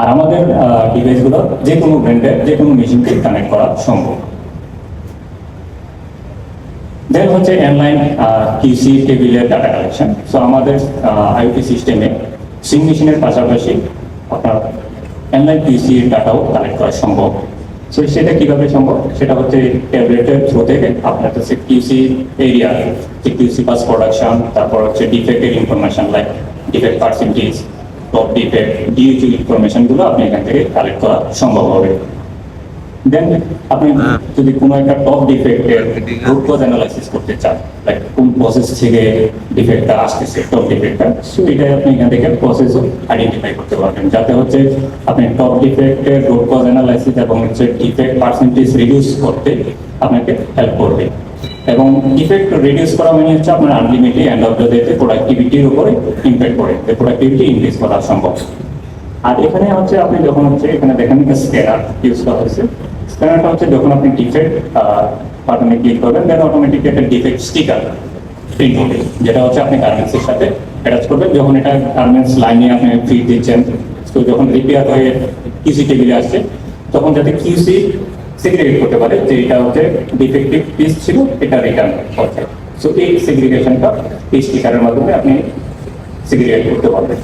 আর আমাদের ডিভাইসগুলো যে কোনো ব্র্যান্ডের যে কোনো মেশিনকে কানেক্ট করা সম্ভব। দেন হচ্ছে অনলাইন কিউসি টেবিলের ডাটা কালেকশন সো আমাদের আইওটি সিস্টেমে সিং মেশিনের পাশাপাশি আপনার অনলাইন কিউসি ডাটাও কালেক্ট করা সম্ভব। সো সেটা কীভাবে সম্ভব? সেটা হচ্ছে ট্যাবলেটের থ্রু থেকে আপনার কাছে কিউসি এরিয়া যে কিউসি পাস প্রোডাকশন তারপর হচ্ছে ডিফেক্টের information like defect percentage top defect duty ইনফরমেশনগুলো আপনি এখান থেকে কালেক্ট করা সম্ভব হবে। দেন আপনি যদি কোনো একটা টপ ডিফেক্টের রুট কজ অ্যানালাইসিস করতে চান লাইক কোন প্রসেস থেকে ডিফেক্টটা আসতেছে টপ ডিফেক্টটা সো এটাই আপনি এখান থেকে প্রসেস আইডেন্টিফাই করতে পারবেন। যাতে হচ্ছে আপনি টপ ডিফেক্টের রুট কজ অ্যানালাইসিস এবং হচ্ছে ডিফেক্ট পার্সেন্টেজ রিডিউস করতে আপনাকে হেল্প করবে। এবং ডিফেক্ট রিডিউস করা মানে হচ্ছে আপনার আলটিমেটলি এন্ড অফ দ্য ডেতে প্রোডাক্টিভিটির উপরে ইম্প্যাক্ট করে প্রোডাক্টিভিটি ইনক্রিজ করা সম্ভব। আর এখানে হচ্ছে আপনি যখন হচ্ছে এখানে দেখেন স্ক্যানার ইউজ করা হয়েছে স্ক্যানারটা হচ্ছে যখন আপনি ডিফেক্ট বাটনে ক্লিক করবেন দেন অটোমেটিক একটা ডিফেক্ট স্টিকার প্রিন্ট হবে, যেটা হচ্ছে আপনি গার্মেন্টসের সাথে অ্যাটাচ করবেন। যখন এটা গার্মেন্টস লাইনে আপনি ফিট দিচ্ছেন, তো যখন রিপেয়ার হয়ে কিউসি টেবিলে আসছে, তখন যাতে কিউসি সেগ্রিগেট করতে পারে, যে এটা হচ্ছে ডিফেক্টিভ পিস ছিল, এটা রিটার্ন করছে। সো এই সেগ্রিগেশনটা এই স্টিকারের মাধ্যমে আপনি সেগ্রিগেট করতে পারবেন।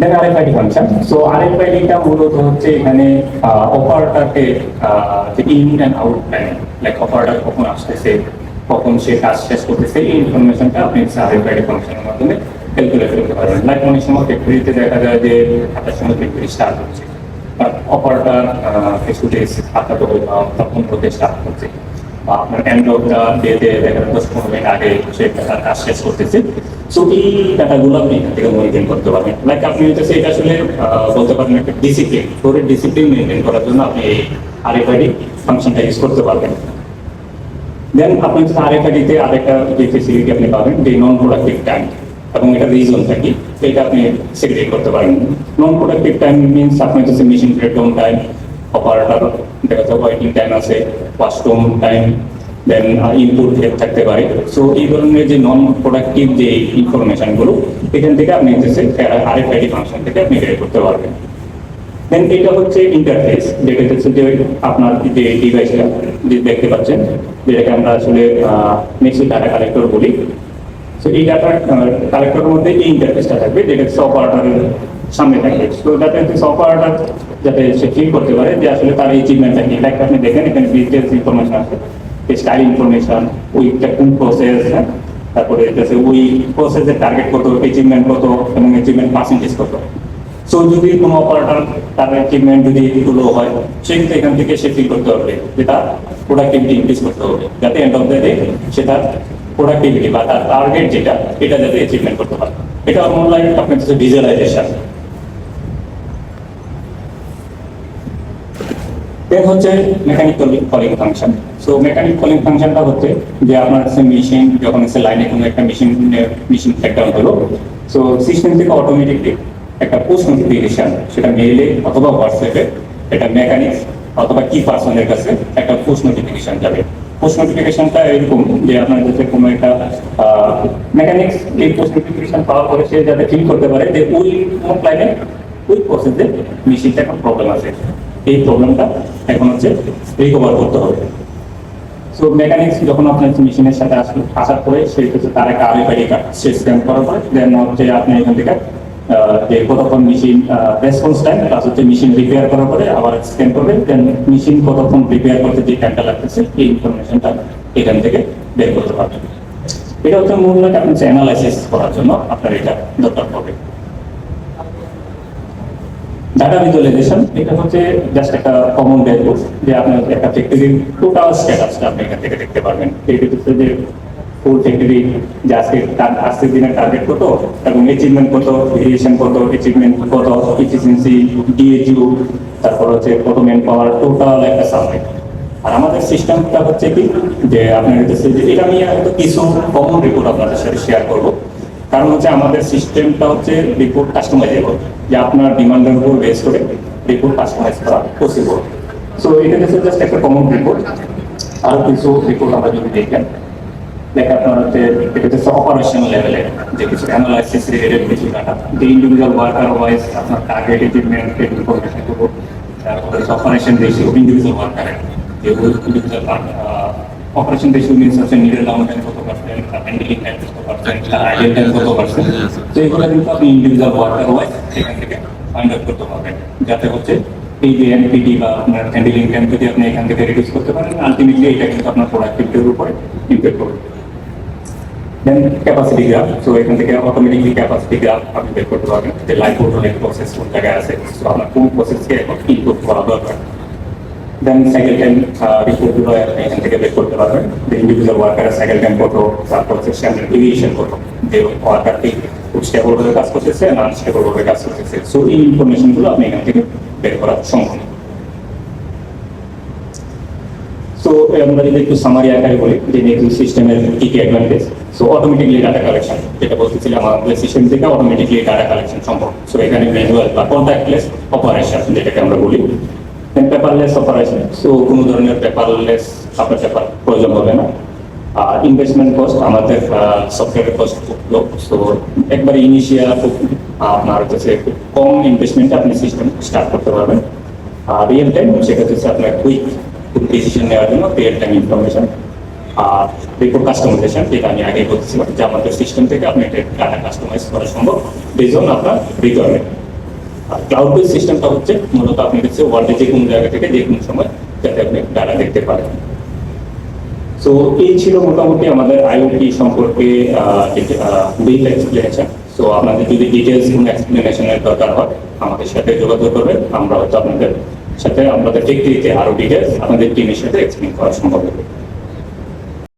দেন আরএফআইডি ফাংশন সো আরএফআইডিটা মূলত হচ্ছে এখানে অফারটাকে যে in and out time like অফারটা কখন আসতেছে, কখন সে কাজ শেষ করতেছে, এই ইনফরমেশনটা আপনি আরএফআইডি ফাংশনের মাধ্যমে ক্যালকুলেট করতে পারবেন। লাইক অনেক সময় ফ্যাক্টরিতে দেখা যায় যে সাতটার সময় ফ্যাক্টরি স্টার্ট হচ্ছে। ফেস টু তো তখন হচ্ছে বা আপনার অফ দ্য ডেতে দেখা দশ পনেরো মিনিট আগে সে কাজ শেষ করতেছে। সো এই ডাটাগুলো আপনি এখান থেকে মনিটরিং করতে পারবেন। লাইক আপনি হচ্ছে এটা আসলে বলতে পারেন একটা ডিসিপ্লিন ফোরের ডিসিপ্লিন মেনটেন করার জন্য আপনি এই আরএফআইডি ফাংশনটা ইউজ করতে পারবেন। দেন আপনি হচ্ছে আরএফআইডিতে আরেকটা যে ফেসিলিটি আপনি পাবেন, যে নন প্রোডাক্টিভ টাইম এবং এটা রিজন থাকি এটা আপনি সেগ্রেট করতে পারেন। নন প্রোডাক্টিভ টাইম মিনস আপনি হচ্ছে মেশিন ব্রেকডাউন টাইম অপারেটর দেখা যাচ্ছে ওয়াইটিং টাইম আছে ওয়াশরুম টাইম দেন ইনপুট থাকতে পারে। সো এই ধরনের যে নন প্রোডাক্টিভ যে ইনফরমেশনগুলো এখান থেকে আপনি হচ্ছে আরএফআইডি ফাংশন থেকে আপনি বের করতে পারবেন। দেন এটা হচ্ছে ইন্টারফেস যেটা হচ্ছে যে আপনার যে ডিভাইসটা দেখতে পাচ্ছেন, যেটাকে আমরা আসলে নেক্সট ডাটা কালেক্টর বলি। সো এই ডাটা কালেক্টরের মধ্যে এই ইন্টারফেসটা থাকবে, যেটা হচ্ছে অপারেটরের সামনে থাকবে। তো যাতে হচ্ছে অপারেটর যাতে সে ফিল করতে পারে যে আসলে তার অ্যাচিভমেন্টটা কি। লাইক আপনি দেখেন, এখানে ডিটেলস ইনফরমেশন আছে। স্টাইল ইনফরমেশন উইকটা কোন প্রসেস তারপরে হচ্ছে ওই প্রসেসের টার্গেট কত অ্যাচিভমেন্ট কত, এবং অ্যাচিভমেন্ট পার্সেন্টেজ কত। সো যদি কোনো অপারেটর তার অ্যাচিভমেন্ট যদি একটু লো হয়, সে কিন্তু এখান থেকে সে ফিল করতে হবে যে তার প্রোডাক্টিভিটি ইনক্রিজ করতে হবে। যাতে এন্ড অফ দ্য ডে সে তার প্রোডাক্টিভিটি বা তার টার্গেট যেটা, এটা যাতে অ্যাচিভমেন্ট করতে পারে। এটা অনলাইন আপনার হচ্ছে ভিজুয়ালাইজেশন দেন হচ্ছে mechanic calling function so mechanic calling ফাংশনটা হচ্ছে যে আপনার হচ্ছে মেশিন যখন হচ্ছে লাইনে কোনো একটা মেশিন মেশিন ব্রেকডাউন হলো সো সিস্টেম থেকে অটোমেটিকলি একটা পোস্ট নোটিফিকেশন সেটা মেইলে অথবা হোয়াটসঅ্যাপে এটা মেকানিক্স অথবা কি পার্সনের কাছে একটা পোস্ট নোটিফিকেশন যাবে। পোস্ট নোটিফিকেশনটা এরকম যে আপনার যাতে কোনো একটা মেকানিক্স এই পোস্ট নোটিফিকেশন পাওয়ার পরে সে যাতে ফিল করতে পারে যে ওই কোন লাইনে ওই প্রসেসে মেশিনটা একটা প্রবলেম আছে। এই প্রবলেমটা এখন হচ্ছে রিকভার করতে হবে। সো মেকানিক্স যখন আপনার মেশিনের সাথে আসলে, আসার পরে সেই হচ্ছে তার একটা আরএফআইডি কার্ড সে স্ক্যান করার পরে দেন হচ্ছে আপনি এখান থেকে যে কতক্ষণ মেশিন রেসপন্স টাইম প্লাস হচ্ছে মেশিন রিপেয়ার করার পরে আবার স্ক্যান করবে দেন মেশিন কতক্ষণ রিপেয়ার করতে যে টাইমটা লাগতেছে এই ইনফরমেশনটা এখান থেকে বের করতে পারবেন এটা হচ্ছে মূলত আপনি অ্যানালাইসিস করার জন্য আপনার এটা দরকার হবে ডাটা ভিজুয়ালাইজেশন এটা হচ্ছে জাস্ট একটা কমন ড্যাশবোর্ড যে আপনার একটা ফ্যাক্টরির টোটাল স্ট্যাটাসটা আপনি এখান থেকে দেখতে পারবেন। এটা হচ্ছে যে ফুল ফ্যাক্টরি যে আজকে আজকের টার্গেট কত, এবং অ্যাচিভমেন্ট কত ভেরিয়েশন কত অ্যাচিভমেন্ট কত এফিসিয়েন্সি তারপর হচ্ছে কত পাওয়ার টোটাল একটা সাবজেক্ট আর আমাদের সিস্টেমটা হচ্ছে কি, যে আপনার এটা কিছু কমন রিপোর্ট আপনাদের সাথে শেয়ার কারণ হচ্ছে আমাদের সিস্টেমটা হচ্ছে রিপোর্ট কাস্টমাইজেবল যে আপনার ডিমান্ডের উপর বেস করে রিপোর্ট কাস্টমাইজ করা পসিবল সো এটা হচ্ছে জাস্ট একটা কমন রিপোর্ট আর কিছু রিপোর্ট আমরা যদি দেখেন। আপনার অপারেশন লেভেলে কিন্তু আপনি ইন্ডিভিজুয়াল ওয়ার্কার ওয়াইজ থেকে ফাইন্ড করতে পারবেন, যাতে হচ্ছে এই যে এনপিটি বা আপনার হ্যান্ডেলিং টাইম যদি আপনি এখান থেকে রিডিউস করতে পারেন আলটিমেটলি এটা কিন্তু আপনার প্রোডাক্টিভিটির উপরে ইমপ্যাক্ট করবে। ক্যাপাসিটি গ্রাফ সো এখান থেকে অটোমেটিকলি ক্যাপাসিটি গ্রাফ আপনি বের করতে পারবেন। যে লাইফ বোটলের প্রসেস কোন জায়গায় আছে সো আপনার কোন প্রসেসকে এখন ইনপুট করা দরকার। দেন সাইকেল টাইম আপনি এখান থেকে বের করতে পারবেন। যে ইন্ডিভিজুয়াল ওয়ার্কারের সাইকেল টাইম কত, তারপর হচ্ছে স্ট্যান্ডার্ড ডেভিয়েশন কত, যে ওয়ার্কারটি খুব স্টেবল ভাবে কাজ করতেছে না স্টেবল ভাবে কাজ করতেছে। সো এই ইনফরমেশনগুলো আপনি এখান থেকে বের করা সম্ভব। সো আমরা যদি একটু সামারি আকারে বলি, যে নেক্সট সিস্টেমের কি কি advantage so automatically data collection যেটা বলতেছিলাম আমাদের সিস্টেম থেকে অটোমেটিকলি ডাটা কালেকশন সম্ভব। সো এখানে ম্যানুয়াল বা কন্ট্যাক্টলেস অপারেশন যেটাকে আমরা বলি। পেপারলেস অপারেশন সো কোনো ধরনের পেপারলেস আপনার পেপার প্রয়োজন হবে না। আর ইনভেস্টমেন্ট কস্ট আমাদের সফটওয়্যারের কস্ট খুব লো সো একবারে ইনিশিয়াল খুব, আপনার হচ্ছে কম ইনভেস্টমেন্টে আপনি সিস্টেম স্টার্ট করতে পারবেন। আর রিয়েল টাইম সেটা হচ্ছে আপনার কুইক ডিসিশন নেওয়ার জন্য রিয়েল টাইম ইনফরমেশন আর রিপোর্ট কাস্টমাইজেশন যেটা আমি আগে বলছিলাম যে আমাদের সিস্টেম থেকে আপনি একটা ডাটা কাস্টমাইজ করা সম্ভব। বেজ অন আপনার রিকোয়ারমেন্ট আর ক্লাউড বেস সিস্টেমটা হচ্ছে মূলত আপনি হচ্ছে ওয়ার্ল্ডে যে কোনো জায়গা থেকে যে কোনো সময় যাতে আপনি ডাটা দেখতে পারেন। সো এই ছিল মোটামুটি আমাদের আইওটি সম্পর্কে ব্রিফ এক্সপ্লেনেশন সো আপনাদের যদি ডিটেলস কোনো এক্সপ্লেনেশনের দরকার হয়, আমাদের সাথে যোগাযোগ করবেন। আমরা হয়তো আপনাদের সাথে আমাদের ফ্যাক্টরিতে আরও ডিটেলস আমাদের টিমের সাথে এক্সপ্লেন করা সম্ভব হবে।